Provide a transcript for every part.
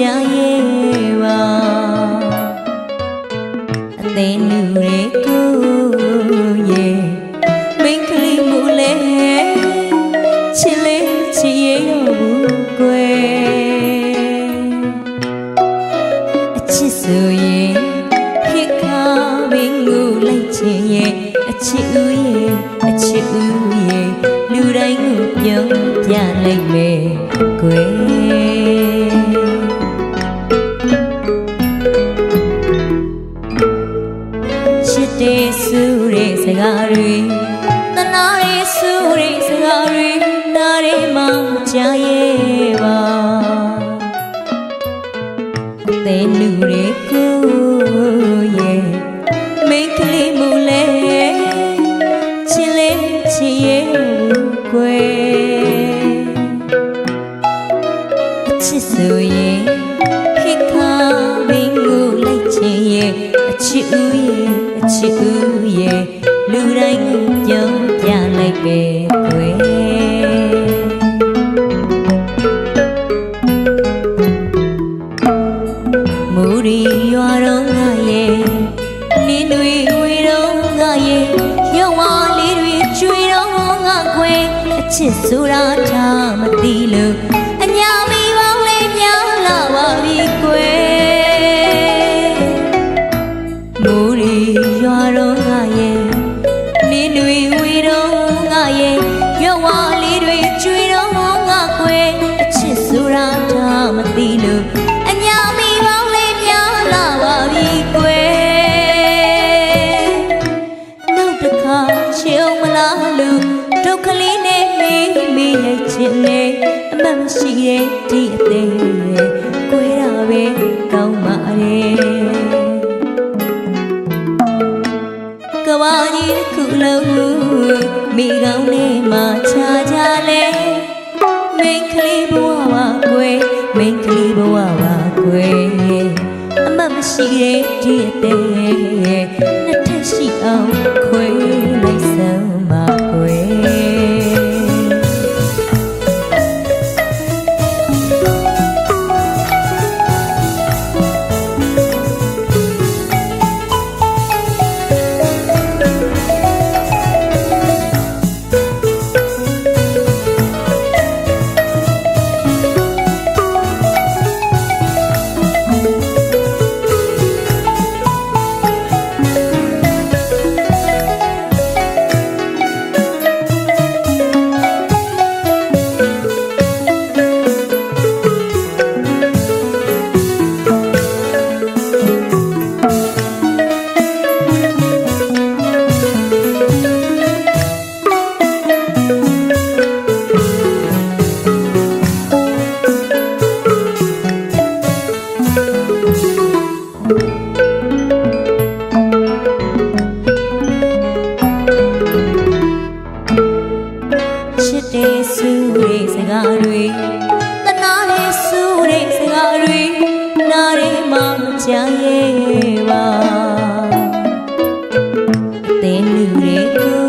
jaeva te nu re ku ye bên kli mu le chi le chi ye bu kwe chi su ye khi ka bên ngu le chi ye chi u ye chi u ye lưu đánh ngược dân cha lệnh quê. တဲ့စကားတွေတနာရဲ့စုတဲ့စကားတွေနားရဲမှမကြားရဲ့ပါတဲ့လူတွေကိုရဲ့မိတ်ကလေးမူလဲချစ်လေးချစ်ရဲ့ကွယ်အချစ်ဆိုရင်ခိခါမင်းကိုလိုက်ချင်ရဲ့အချစ်ဦးရဲ့အချစ်ဦးရဲ့ လူတိုင်းကိုပြောပြလိုက်ပဲကွယ်မူရီရွာတော့ငါရဲ့နင်းတွေဝေတော့ငါရဲ့ရုံဝါလေးတွေကျွေတော့ငါကွယ်အချစ်ဆိုတာထားမသိလို့ ဝါလေးတွေကျွေတော့ငါကွယ်အချစ်ဆိုတာထားမသိလို့အညာမီပေါင်းလေးများလာပါပြီကွယ်နောက်တစ်ခါချေအောင်မလားလို့ဒုက္ခလေးနဲ့မေးမေးရိုက်ချင်နေအမှတ်မရှိတဲ့ဒီအသေးကွယ်တာပဲကောင်းပါရဲ့ မိကောင်းလေးမှာခြားကြလဲမိန်းကလေးဘဝပါကွယ်မိန်းကလေးဘဝပါကွယ်အမတ်မရှိတဲ့ဒီအသေးနှစ်ထပ်ရှိအောင် တဲ့စုတဲ့စကားတွေတနာတဲ့စုတဲ့စကားတွေနားရဲမှမကြားရဲ့ပါအသေးလူတွေကို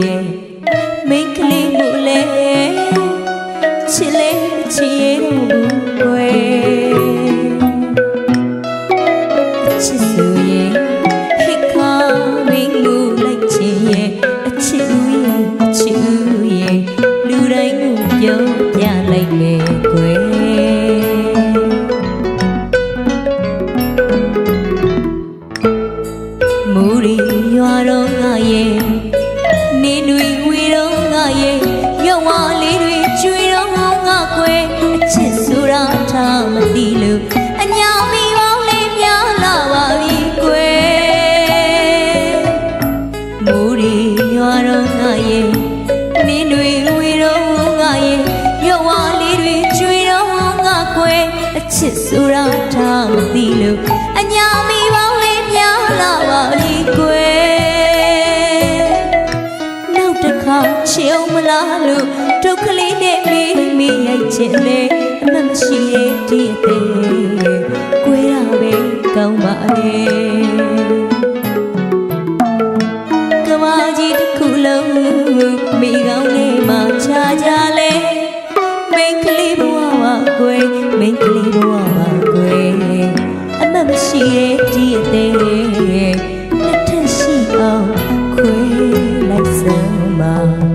ရဲ့မိန်းကလေးမို့လဲချစ်လဲချစ်ရဲ့ ရဲ့နေတွေဝေတော့ငါရဲ့ရုံဝါလေးတွေကျွေတော့ငါကွယ်အချစ်ဆိုတာထားမသိလို့အညာမီပေါင်းလေးများလာပါပြီကွယ်မူရီရွာတော့ငါရဲ့နင်းတွေဝေတော့ငါရဲ့ရွဝါလေးတွေကျွေတော့ငါကွယ်အချစ်ဆိုတာထားမသိလို့အညာမီ လားလို့ဒုက္ခလေးနဲ့မေးမိရိုက်ချင်လေအမှန်မရှိရဲ့ဒီအသေးကိုယ်ရပဲကောင်းပါလေကမာကြီးတစ်ခုလုံးမိကောင်းလေးမှခြားကြလေမိန်ကလေးဘဝပါကွယ်မိန်ကလေးဘဝပါကွယ်အမှန်မရှိရဲ့ဒီအသေးနှစ်ထပ်ရှိအောင်ခွဲလိုက်စမ်းပါ